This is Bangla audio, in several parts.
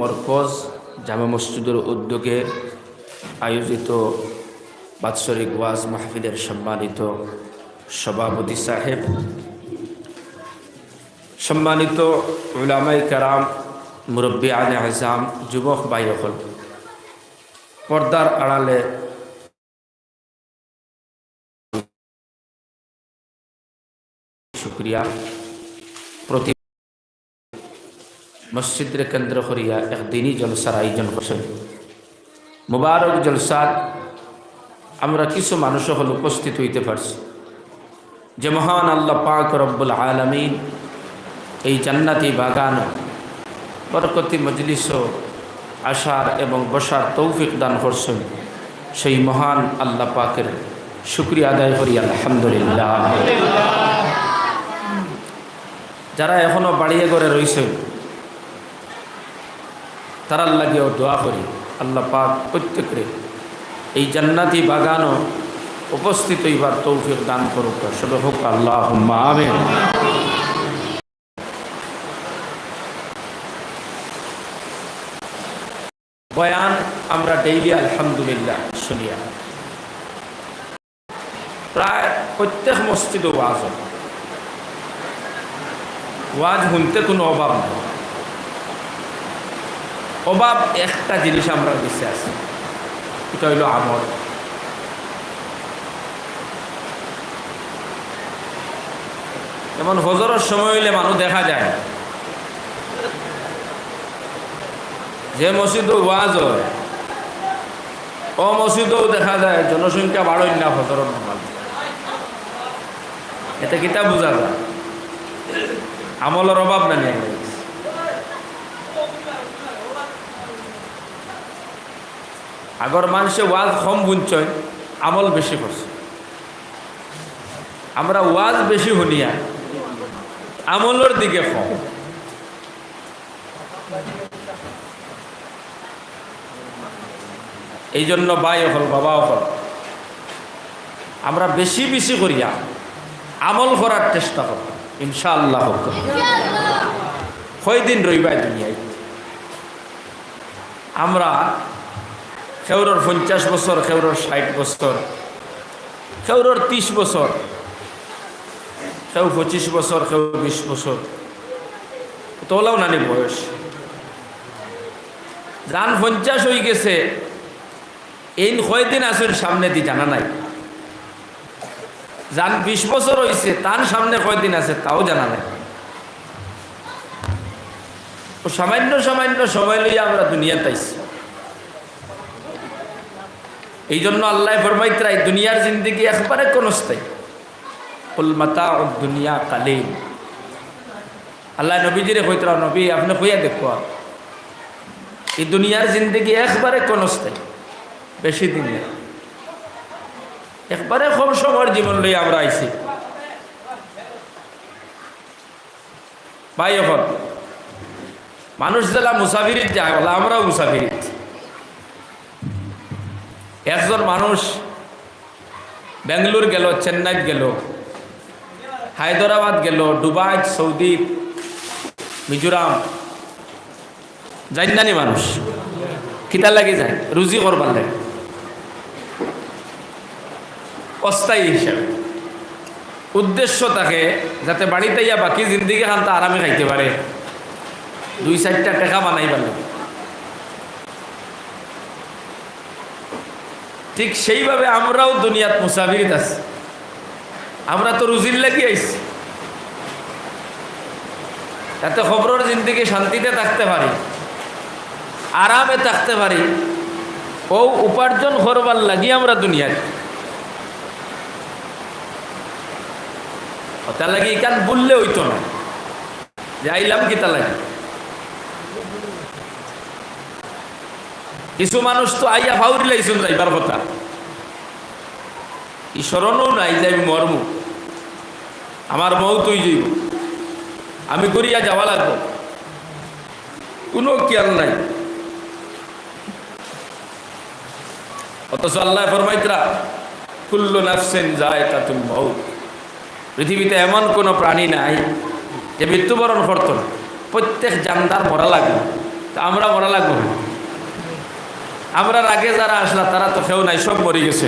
মরকজ জামা মসজিদের উদ্যোগে আয়োজিত বাৎসরিক ওয়াজ মাহফিলের সম্মানিত সভাপতি সাহেব। সম্মানিত উলামাই কারাম, মুরব্বী আলে আজাম যুবক বাইরকল পর্দার আড়ালে শুক্রিয়া। প্রতি মসজিদের কেন্দ্র করিয়া এক দিনই জলসার আয়োজন করছেন মুবারক জলসার আমরা কিছু মানুষ হল উপস্থিত হইতে পারছি। যে মহান আল্লাহ পাক রব্বুল আলমিন এই জান্নাতি বাগান, বরকতি মজলিস আসার এবং বসার তৌফিক দান করছেন সেই মহান আল্লাহ পাকের শুক্রিয়া আদায় করি, আলহামদুলিল্লাহ। যারা এখনও বাড়িয়ে করে রয়েছেন তারার লাগেও দোয়া করি। আল্লাহ পাক প্রত্যেকরে এই জান্নাতি বাগানও উপস্থিত হইবার তৌফিক দান করুক। সবে হোক আল্লাহ আমেন। বয়ান আমরা ডেইলি আলহামদুলিল্লাহ শুনিয়া প্রায় প্রত্যেক মসজিদ ওয়াজ। ওয়াজ শুনতে কোনো অভাব নেই। অভাব একটা জিনিস আমরা বেঁচে আছি। এটা হইল আমল। যেমন হজরের সময় হইলে মানুষ দেখা যায়। যে মসজিদ ওয়াজ হয় ও মসজিদও দেখা যায়, জনসংখ্যা বাড়ই না হজরের নামাজ এতে কিতা বোঝা যায়। আমলের অভাব না নিয়ে গেছে আগর মানুষে ওয়াজ কম বুঝছয় আমল বেশি করছে। আমরা ওয়াজ বেশি শুনিয়া আমলের দিকে কম। এই জন্য বাই হল বাবা হল আমরা বেশি বেশি করিয়া আমল করার চেষ্টা করব। ইনশাআল্লাহ কয়দিন রইবাই দুনিয়ায়? আমরা খেউরর পঞ্চাশ বছর, খেউরর ষাট বছর, খেউরর ত্রিশ বছর কেউ পঁচিশ বছর কেউ বিশ বছর। তোলাও নানি বয়স। যান পঞ্চাশ হয়ে গেছে। এই কয়দিন আসেন সামনে দি জানা নাই। যান বিশ বছর হয়েছে তার সামনে কয়দিন আছে তাও জানা নাই। সামান্য সামান্য সময় লইয়া আমরা দুনিয়াতে আইছি এই জন্য আল্লাহ ফরমাইতরাই দুনিয়ার জিন্দগি একবারে কনস্থায়ী কুল মাতা ও দুনিয়া কালিম আল্লাহ নবীজিরে কইতরা নবী, আপনি কইয়া দেখো, এই দুনিয়ার জিন্দগি একবারে কনস্থায়ী বেশি দিন একবারে কম সময়ের জীবন লই আমরা আইছি। ভাই, এখন মানুষ যারা মুসাফিরিত যায় আমরাও মুসাফিরিত একজন মানুষ বেঙ্গালুর গেল, চেন্নাই গেল, হায়দরাবাদ গেল, দুবাই, সৌদি, মিজোরাম জানি মানুষ। কিতা লাগে যায় রুজি করবার লাগে। অস্থায়ী হিসাবে উদ্দেশ্য থাকে যাতে বাড়িতে ইয়া বাকি জিন্দিগি খানটা আরামে খাইতে পারে দুই চারটা টেকা বানাইবার লাগে ঠিক সেইভাবে আমরাও দুনিয়াত মুসাফিরিত আছি। আমরা তো রুজির লাগি আইছি। যাতে খবরের জিন্দিগি শান্তিতে থাকতে পারি, আরামে থাকতে পারি, ও উপার্জন করবার লাগি আমরা দুনিয়ায় তার লাগে ইকান বললে হইতো না। যে আইলাম কি তা লাগে? কিছু মানুষ তো আইয়া ফাউরি লাইছুন যাইবার কথা। ই স্মরণও নাই যে আমি মর্ম। আমার মৌ তুই যাইব আমি করিয়া যাওয়া লাগবো। কোনো খেয়াল নাই। অথচ আল্লাহ ফরমাইতরা কুল্লু নাফসেন যায় তা তুমি মৌ পৃথিবীতে এমন কোনো প্রাণী নাই যে মৃত্যুবরণ করত প্রত্যেক জানদার মরা লাগবে। তা আমরা মরা লাগবো। না। আমরা আগে যারা আসলা তারা তো কেউ নাই, সব মরে গেছে।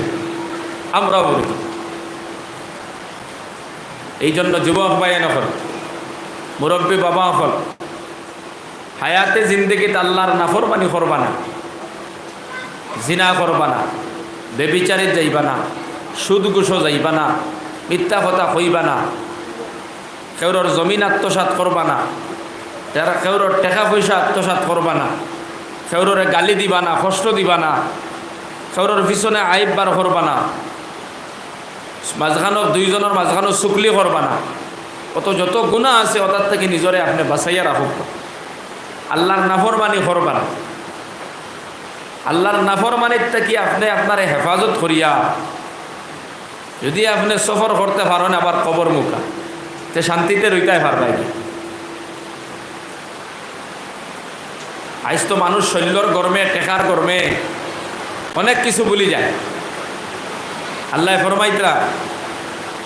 আমরাও মরি এই জন্য যুবক ভাই নকল মুরব্বী বাবা হল হায়াতে জিন্দগিতে আল্লাহর নাফরমানি করবা না, জিনা করবা না, বেবিচারে যাইবা না সুদ গুছো যাইবা না, মিথ্যা কথা কইবা না, কেউরর জমিন আত্মসাত করবা না, যারা কেউরর টাকা পয়সা আত্মসাত করবা না কেউররে গালি দিবা না, কষ্ট দিবা না। কেউরর পিছনে আইব বার করবা না। মাঝখানো দুইজনের মাঝখানো চুকলি করবা না। কত যত গুণা আছে ওটার থেকে নিজরে আপনি বাঁচাইয়া রাখুক আল্লাহর নাফরমানি করবা না। আল্লাহর নাফরমানির থেকে আপনি আপনার হেফাজত করিয়া যদি আপনি সফর করতে পারেন আবার কবর মুখা তে শান্তিতে রইতাই পারবাই আইস তো মানুষ শৈল্যর গরমে, টেকার গরমে। অনেক কিছু বলি যায়। আল্লাহ ফরমাইতরা,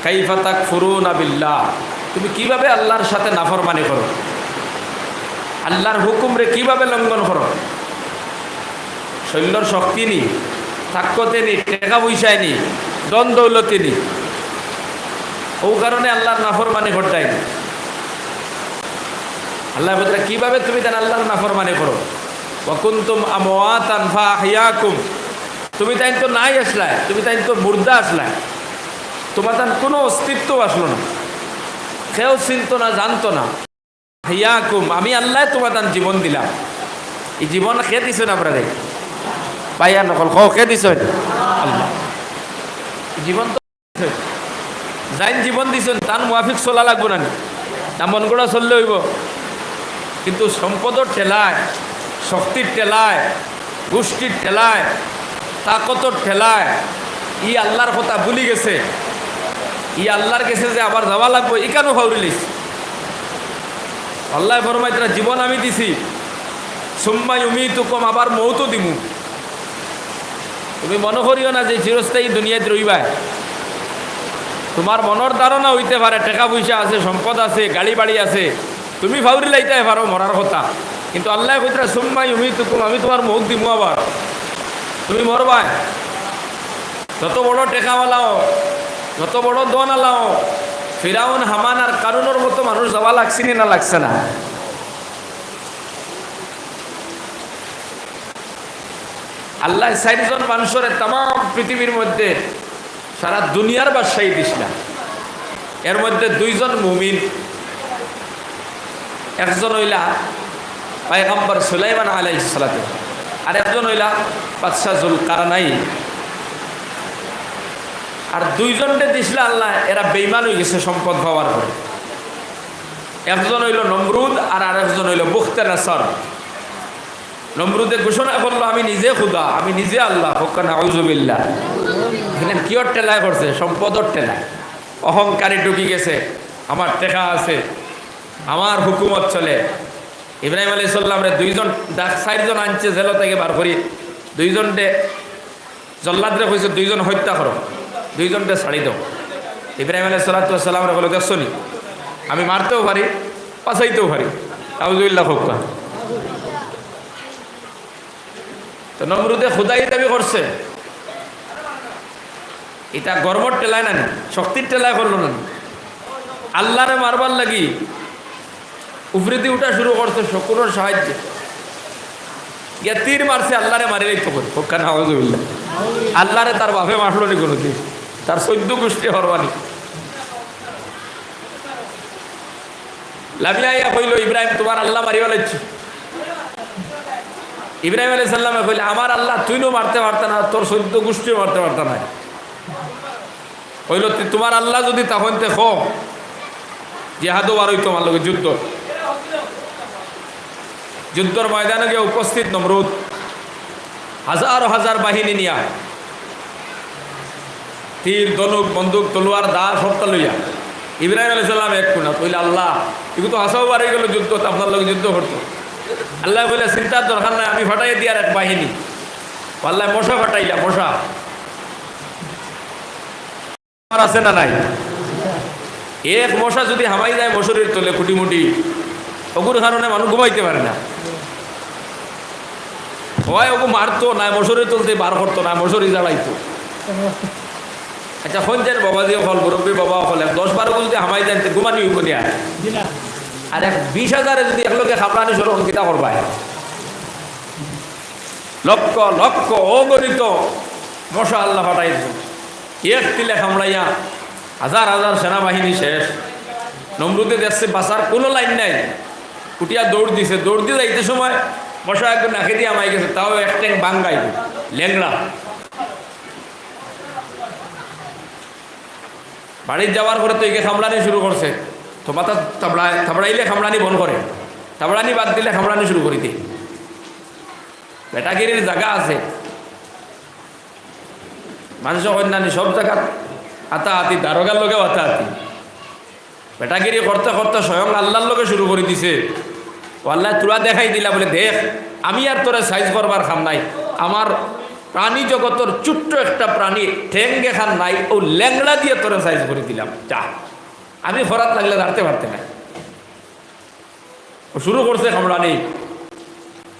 কাইফা তাক ফুরুন আবিল্লাহ তুমি কীভাবে আল্লাহর সাথে নাফরমানি করো? আল্লাহর হুকুমরে কীভাবে লঙ্ঘন করো? শৈল্যর শক্তি নি থাক্যতে নি টেকা পয়সায় নি দন নি ও কারণে আল্লাহর নাফরমানি ঘটায়। নি আল্লাহ বলতে কীভাবে তুমি তার আল্লাহর নাফরমানি করো? ওয়াকুন্তুম আমওয়াতান ফাহিয়াকুম। তুমি তাই তো নাই আসলায় তুমি তাই তো মুর্দা আসলায় তোমার তার কোনো অস্তিত্ব আসলো না। কেউ চিনত না, জানতো না। হিয়াকুম আমি আল্লাহ তোমার তার জীবন দিলাম। এই জীবন খেয়ে দিছ না আপনাদের? পাইয়া নকল খ খেয়ে দিছ আল্লাহ। জীবন তো যাইন জীবন দিছেন, তার মুয়াফিক চলা লাগবো না নি? মন গড়া চললে হইব। কিন্তু সম্পদর ঠেলায়, শক্তির ঠেলায়, গোষ্ঠীর ঠেলায় তাকতর ঠেলায়। ই আল্লাহর কথা ভুলি গেছে। ই আল্লাহর গেছে যে আবার যাওয়া লাগবো, ই কেন ফাউরিলিস আল্লাহ ফরমাইতরা জীবন আমি দিছি। সুম্মাই উমি কম আবার মৌতো দিমু। তুমি মনে করিও না যে চিরস্থায়ী দুনিয়াতে রইবা তোমার মনের ধারণা হইতে পারে, টাকা পয়সা আছে, সম্পদ আছে, গাড়ি বাড়ি আছে। তুমি ফাউরি লাইতে পারো মরার কথা। কিন্তু আল্লাহ কইতরা সুম্মাই উমি তুকুম আমি তোমার মুখ দিমু আবার। তুমি মরবা যত বড় টেকাওয়ালাও, যত বড় দন আলাও ফিরাউন, হামান আর কারুনের মতো মানুষ যাওয়া লাগছে নি না লাগছে না? আল্লাহ চারিজন মানুষের তাম পৃথিবীর মধ্যে সারা দুনিয়ার বাদশাহী দিস না। এর মধ্যে দুইজন মুমিন। একজন হইলা পায়গম্বর সুলাইমান আলাই সালাতে, আর একজন হইলা বাদশাহ জুল কারানাই আর দুইজনকে দিছিল আল্লাহ, এরা বেইমান হয়ে গেছে, সম্পদ পাওয়ার পরে। একজন হইল নমরুদ আর আরেকজন হইল বুখতে নাসর নমরুদে ঘোষণা করল, আমি নিজে খুদা, আমি নিজে আল্লাহ হকান আউজুবিল্লা এখানে কিয়র টেলায় করছে সম্পদর টেলায় অহংকারী ঢুকি গেছে, আমার টেকা আছে। আমার হুকুমত চলে। ইব্রাহিম আলী সাল্লামরে দুইজন ডাক চারজন আনছে জেল থেকে বার করি। দুইজনটে জল্লাদরে কইছে, দুইজন হত্যা করো। দুইজনকে ছাড়ি দাও। ইব্রাহিম আলী সাল্লাতামরে বলে, দেখছ আমি মারতেও পারি পাশাইতেও পারি। আউজুল্লাহ হকা তো নমরুদে খুদাই দাবি করছে। এটা গর্বর টেলায় না শক্তির টেলায় করল নি। আল্লাহরে মারবার লাগি উফরিদি উঠা শুরু করছে শকুরের সাহায্যে। ইয়া তীর মারছে, আল্লাহরে মারি তো করে হকা না আউজুবিল্লাহ আল্লাহরে তার বাপে মারলো নি কোনোদিন। তার চৈদ্য গোষ্ঠী হরবানি। লামিয়া কইল, ইব্রাহিম, তোমার আল্লাহ মারিবা লাগছে ইব্রাহিম আলাই সাল্লামে কইলে, আমার আল্লাহ তুইও মারতে পারত না, তোর চৈদ্য গোষ্ঠীও মারতে পারত না কইল "তুই- তোমার আল্লাহ যদি তখন তে খো, জেহাদও আর ওই তোমার লোক যুদ্ধ। যুদ্ধর ময়দানে গিয়ে উপস্থিত নমরুদ। হাজার হাজার বাহিনী নিয়া। তীর, ধনুক, বন্দুক, তলোয়ার দা সবটা লইয়া। ইব্রাহিম আলাই সাল্লাম এক কোনা কইলে, আল্লাহ এগুলো তো হাসাও বাড়ি গেল যুদ্ধ আপনার লোক যুদ্ধ করতো আল্লাহ কইলে, চিন্তার দরকার নাই, আমি ফাটাই দিয়ার এক বাহিনী। আল্লাহ মশা ফাটাইলা, মশা। আমার আছে না নাই? এক মশা যদি হামাই যায়, মশুরির তোলে খুঁটিমুটি। ওগুর কারণে মানুষ ঘুমাইতে পারে না। হয় ওকে মারতো, না মশুরি তুলতে বার করতো, না মশুরি জ্বালাইতো। আচ্ছা কোন যেন বাবা দিয়ে ফল মুরব্বী বাবা ফল এক দশ বারো যদি হামাই জানতে ঘুমানি হইব নিয়া আর এক বিশ হাজারে যদি একলোকে খাপড়ানি সরো অঙ্কিতা করবায় লক্ষ লক্ষ অগণিত মশা আল্লাহ ফাটাই এক তিলে খামড়াইয়া হাজার হাজার সেনাবাহিনী শেষ। নমরুদে দেখছে বাসার কোনো লাইন নাই। কুটিয়া দৌড় দিছে, দৌড় দিয়ে যাইতে সময় মশা একদম নাকে দিয়ে আমায় গেছে, তাও এক ট্যাঙ্ক বাঙ্গাই ল্যাংড়া। বাড়ির যাওয়ার পরে তো একে খামড়ানি শুরু করছে। তো মাথা থাবড়ায় থাবড়াইলে খামড়ানি বন্ধ করে। থাবড়ানি বাদ দিলে খামড়ানি শুরু করি দিই বেটাগিরির জায়গা আছে। মানুষ অন্যান্য সব জায়গা আতা হাতি দারোগার লোকেও আতা হাতি বেটাগিরি করতে করতে স্বয়ং আল্লাহর লোকে শুরু করে দিছে। আল্লাহ তোরা দেখাই দিলা বলে, দেখ, আমি আর তোরা সাইজ করবার খাম নাই। আমার প্রাণী জগতের ছোট্ট একটা প্রাণী ঠেং গেখান নাই, ও ল্যাংড়া দিয়ে তোরা সাইজ করে দিলাম। যা। আমি ফরাত লাগলে দাঁড়তে পারতে না। শুরু করছে খামড়ানি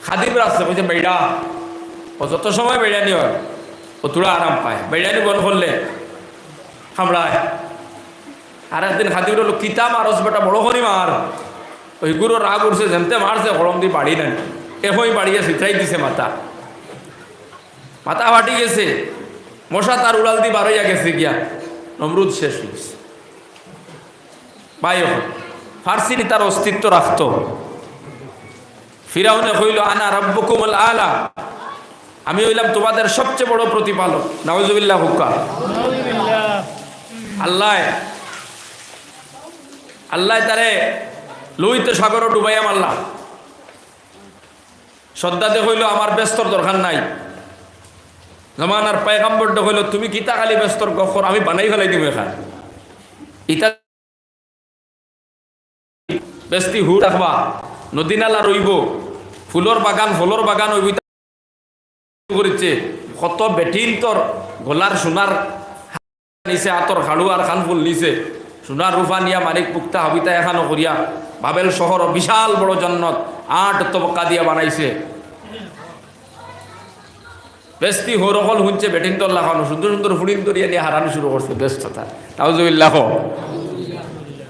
খাদিম রাস্তা বলছে, বেড়া, ও যত সময় বেড়ানি হয়, ও তোরা আরাম পায়। বেড়ানি বন করলে খামড়ায়। আর একদিন খাদিম হলো কিতাব আরস বেটা, বড় করি মার। ওই গুরু রাগ উঠছে যেমতে মারছে হরম দিয়ে বাড়ি নেন। এখনই বাড়িয়ে সিথাই দিছে মাথা মাথা ফাটি গেছে। মশা তার উড়াল দিয়ে বারোইয়া গেছে গিয়া। নমরুদ শেষ হয়েছে বাই ফার্সিনি তার অস্তিত্ব রাখত। ফিরাউনে কইল আনা রব্বকুমল আলা। আমি হইলাম তোমাদের সবচেয়ে বড় প্রতিপালক। নওয়াজুবিল্লাহ হুক্কা। আল্লাহ আল্লাহ তারে লুইতে সাগর ডুবাইয়া মারলা শ্রদ্ধাতে হইল আমার ব্যস্তর দরকার নাই। জমানার পায়গাম্বরটা হইল, তুমি কিতা খালি ব্যস্তর গফর? আমি বানাই ফেলাই দিব এখান। ইতা বেস্তি হু রাখবা নদী নালা রইব ফুলর বাগান ফলর বাগান ইতা করেছে কত বেটিন তোর গলার সোনার নিছে আতর খাড়ু আর খান ফুল নিছে। সোনার রূপা নিয়া মালিক পুক্তা হবিতা এখানো করিয়া বাবেল শহর বিশাল বড় জন্নত, আট তবকা দিয়া বানাইছে। বেস্তি হরকল শুনছে বেটিন তোর লাগানো, সুন্দর সুন্দর ফুড়িন তরিয়া নিয়ে হারানো শুরু করছে ব্যস্ততা। তাউজুবিল্লাহ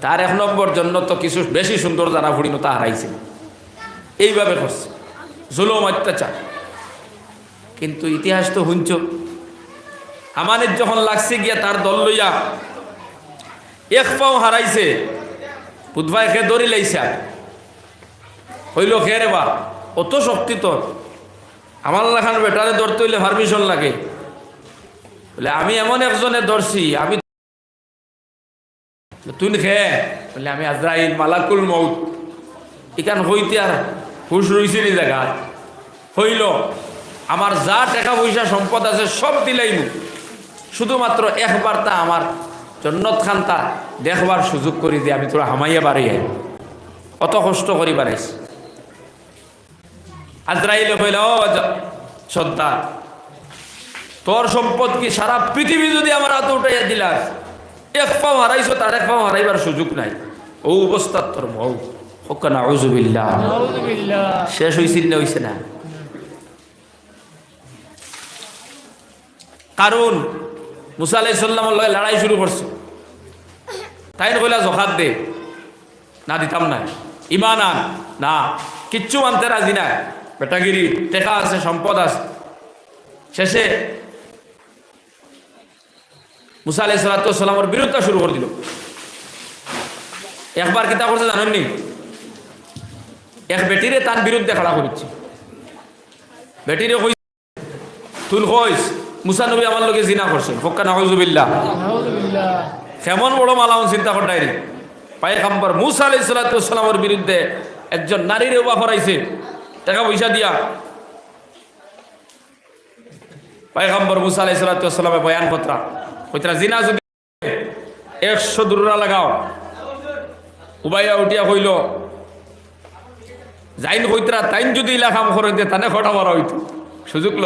তার এক নম্বর জন্য তো কিছু বেশি সুন্দর যারা ফুড়িনো তা হারাইছে। এইভাবে করছে। জুলম, অত্যাচার। কিন্তু ইতিহাস তো শুনছ আমানের যখন লাগছে গিয়া তার দল লইয়া, এক পাও হারাইছে। বুধবাই খে দড়ি লাইছে। হইল খে রে বা অত শক্তি তোর। আমার লাখান বেটারে ধরতে হইলে পারমিশন লাগে। বলে, আমি এমন একজনে ধরছি, আমি তুই খে বলে, আমি আজরাইল মালাকুল মৌত এখান হইতে আর হুশ রইছে নি জায়গা। হইল, আমার যা টাকা পয়সা সম্পদ আছে সব দিলাইমু। শুধুমাত্র একবার তা আমার জন্নত খান তা দেখবার সুযোগ করে দিয়ে আমি তোরা হামাইয়া বাড়িয়ে অত কষ্ট করি বাড়াইছ। আজরাইলে কইল ও তোর সম্পদ কি সারা পৃথিবী যদি আমার হাতে উঠাইয়া দিলাস? এক পাও হারাইছো তার এক পাও হারাইবার সুযোগ নাই। ও অবস্থা তোর বউ হকানা আউজুবিল্লা শেষ হয়েছিল না হয়েছে না? কারণ মুসা আলাইসাল্লামর লগে লড়াই শুরু করছে। তাই কইলা জখাত দে। না দিতাম না ইমান আন। না। কিচ্ছু মানতে রাজি না বেটাগিরি, টেকা আছে, সম্পদ আছে। শেষে মুসা আলাই সালাতামের বিরুদ্ধে শুরু করে দিল। একবার কিতা করছে জানেননি? এক বেটিরে তার বিরুদ্ধে খাড়া করেছে। বেটিরে কইস তুল কইস মুসা নবী আমার লোকে জিনা করছে ফক্কা নাহজুবিল্লাহ কেমন বড় মালাউন চিন্তা করতাই রে। পায়ে খাম্বার মুসা আলাই সালাতামের বিরুদ্ধে একজন নারীর উবা করাইছে টাকা পয়সা দিয়া। মুসা বয়ান পত্রা কইতরা জিনা যদি একশো দূরা লাগাও উবাইয়া উঠিয়া কইল যাইন কইতরা তাইন যদি ইলাকাম করে দে তানে খটা মারা হইতো। সুযোগ ল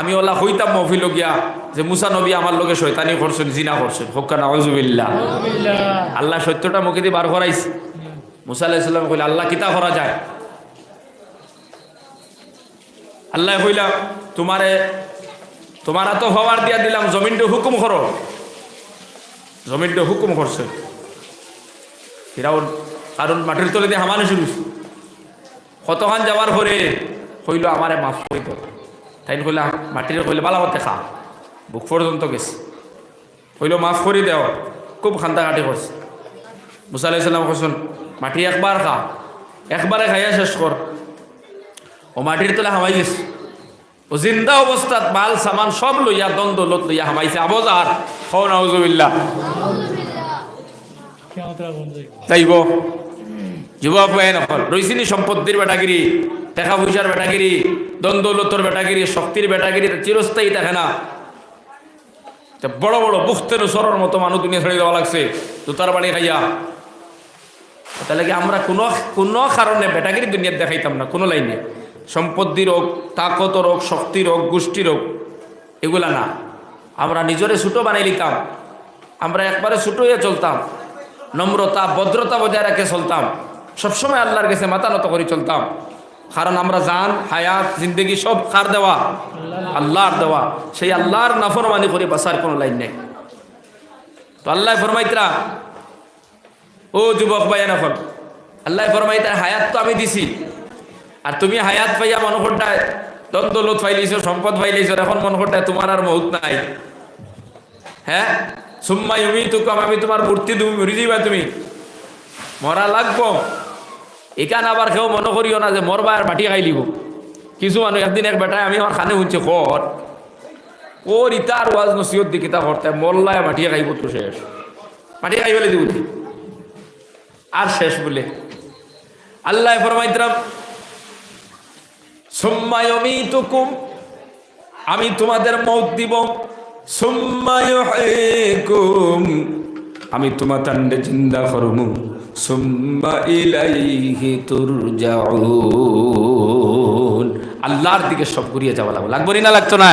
আমি ওলা হইতাম মফিল গিয়া যে মুসা নবী আমার লোকে শৈতানি করছেন জিনা করছেন। হক্কা নজুবিল্লা আল্লাহ সত্যটা মুখে দিয়ে বার করাইছে। মুসা আলাইসাল্লাম কইলে আল্লাহ কিতা করা যায়? আল্লাহ কইলা তোমারে তোমার এত হওয়ার দিয়া দিলাম জমিনটা হুকুম করো। জমিনটা হুকুম করছে। ফিরাউন কারণ মাটির তলে দিয়ে হামানো শুরু কতক্ষণ যাওয়ার পরে কইল আমারে মাফ করে তাই কইলা, মাটির কইলে, বালা মতে খা। বুক পর্যন্ত গেছে। কইল, মাফ করে দেও। খুব খান্দাকাটি করছে মুসা আলাইসাল্লাম কইসুন মাটি একবার খা। একবারে খাইয়া শেষ কর। ও মাটির তলে হামাই গেছে। ও জিন্দা অবস্থাত মাল, সামান সব লইয়া, দ্বন্দ্ব লত লইয়া হামাইছে। আবজার হও নাউজুবিল্লাহ যাইব যুবক ভাই নকল, রইছিনি সম্পত্তির বেটাগিরি। টাকা পয়সার বেটাগিরি দ্বন্দ্বলতর বেটাগিরি শক্তির বেটাগিরি চিরস্থায়ী থাকে না। বড় বড় বুখতের সরর মতো মানুষ দুনিয়া ছেড়ে দেওয়া লাগছে। জুতার বাড়ি খাইয়া। তাহলে কি আমরা কোনো কোনো কারণে বেটাগিরি দুনিয়া দেখাইতাম না? কোনো লাইনে। সম্পত্তির হোক তাকতর হোক শক্তির হোক গোষ্ঠীর হোক এগুলা না। আমরা নিজরে ছোটো বানাই লিতাম আমরা একবারে ছোটো হয়ে চলতাম। নম্রতা, ভদ্রতা বজায় রেখে চলতাম। সবসময় আল্লাহর কাছে মাথা নত করে চলতাম। কারণ আমরা জান, হায়াত, জিন্দগি সব কার দেওয়া, আল্লাহর দেওয়া। সেই আল্লাহর নাফরমানি করে বাসার কোনো লাইন নেই। তো আল্লাহ ফরমাইতরা, ও যুবক ভাইয়া নফল আল্লাহ ফরমাইতার হায়াত তো আমি দিছি। আর তুমি হায়াত পাইয়া মনোহরটায় দ্বন্দ্বলত পাইলিছ সম্পদ পাইলিছ এখন মনোহরটায় তোমার আর মহুত নাই। হ্যাঁ? সুম্মা ইউমি তুকাম আমি তোমার মূর্তি তুমি মরি যাইবা তুমি। মরা লাগবো। এখানে আবার কেউ মনে করিও না যে মরবা আর বাটি খাই লিব কিছু মানুষ একদিন এক বেটায় আমি আমার খানে শুনছি কর ওর ইতার ওয়াজ নসিহত দি কিতা করতে মরলায় মাটিয়ে খাইব তো শেষ। মাটি খাই বলে দিব আর শেষ বলে। আল্লাহ ফরমাইতরাম সুম্মায়মি তুকুম আমি তোমাদের মৌত দিব। সুম্মায়ুম আমি তোমার তান্ডে চিন্তা তুরজাউন আল্লাহর দিকে সব ঘুরিয়ে যাওয়া লাগবো। লাগবে না লাগতো না?